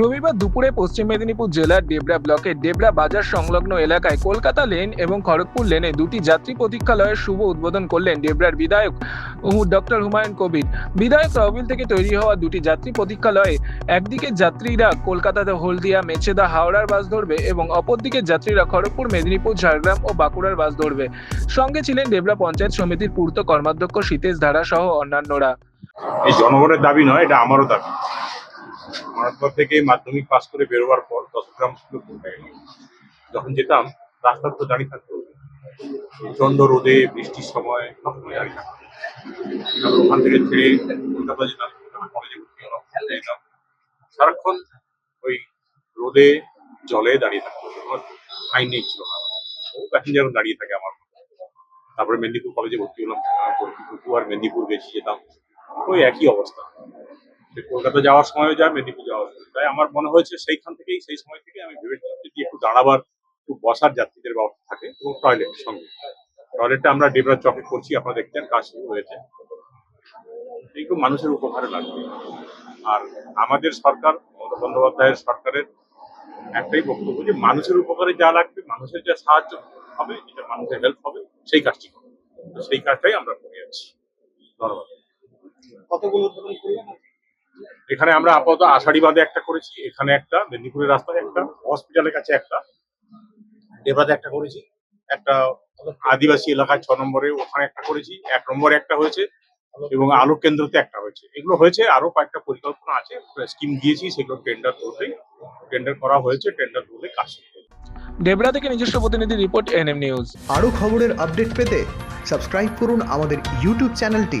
রবিবার দুপুরে পশ্চিম মেদিনীপুর জেলার ডেবরা ব্লকের ডেবরা বাজার সংলগ্ন এলাকায় কলকাতা লেন এবং খড়গপুর লেনে দুটি যাত্রী প্রতীক্ষালয়ের শুভ উদ্বোধন করলেন ডেবরার বিধায়ক ডক্টর হুমায়ুন কবির। বিধায়ক তহবিল থেকে তৈরি হওয়া দুটি যাত্রী প্রতীক্ষালয়ে একদিকে যাত্রীরা কলকাতাতে হলদিয়া মেচেদা হাওড়ার বাস ধরবে এবং অপরদিকে যাত্রীরা খড়গপুর, মেদিনীপুর, ঝাড়গ্রাম ও বাঁকুড়ার বাস ধরবে। সঙ্গে ছিলেন ডেবরা পঞ্চায়েত সমিতির পূর্ত কর্মাধ্যক্ষ সীতেশ ধারা সহ অন্যান্যরা। এই জনগণের দাবি নয়, এটা আমারও দাবি। আমার থেকে মাধ্যমিক পাস করে বেরোবার পর দশগ্রাম স্কুলে পড়তে গেলাম। যখন যেতাম রাস্তার তো দাঁড়িয়ে থাকতো। প্রচণ্ড রোদে, বৃষ্টির সময় সবসময় দাঁড়িয়ে থাকতো। ওখান থেকে ছেড়ে কলকাতা যেতাম কলেজে ভর্তি হলাম কলেজে যেতাম। সারাক্ষণ ওই রোদে, জলে দাঁড়িয়ে থাকতো। আমার নেই ছিল না। ও প্যাসেঞ্জার দাঁড়িয়ে থাকে আমার তারপরে মেদিনীপুর কলেজে ভর্তি হলাম। আর মেদিনীপুর গেছি যেতাম। ওই একই অবস্থা। কলকাতা যাওয়ার সময়ও যায়, মেদিনীপুর যাওয়ার সময় তাই আমার মনে হয়েছে সেইখান থেকেই, সেই সময় থেকে আমি ভেবেছিলাম যদি একটু দাঁড়াবার, একটু বসার যাত্রীদের ব্যবস্থা থাকে এবং টয়লেট সঙ্গে। টয়লেটটা আমরা ডেবরা চকে করছি, আপনারা দেখছেন কাজ শুরু হয়েছে। এইগুলো মানুষের উপকারে লাগবে। আর আমাদের সরকার, মমতা বন্দ্যোপাধ্যায়ের সরকারের একটাই বক্তব্য যে মানুষের উপকারে যা লাগবে, মানুষের যা সাহায্য হবে যেটা মানুষের হেল্প হবে, সেই কাজটি করবে সেই কাজটাই আমরা করে যাচ্ছি। ধন্যবাদ। কতগুলো এখানে আমরা আপাতত আষাঢ়ি বাঁধে একটা করেছি এখানে একটা মেদিনীপুরের রাস্তায় একটা হসপিটালের কাছে একটা দেবরাতে একটা করেছি একটা আদিবাসী এলাকায় ছ নম্বরে ওখানে একটা করেছি এক নম্বরে একটা হয়েছে এবং আলো কেন্দ্রতে একটা হয়েছে। এগুলো হয়েছে আরও কয়েকটা পরিকল্পনা আছে স্কিম দিয়েছি সেগুলো টেন্ডার ধরলেই টেন্ডার করা হয়েছে টেন্ডার ধরলে কাজ। ডেবরা থেকে নিজস্ব প্রতিনিধি রিপোর্ট এনএম নিউজ। আরও খবরের আপডেট পেতে সাবস্ক্রাইব করুন আমাদের ইউটিউব চ্যানেলটি।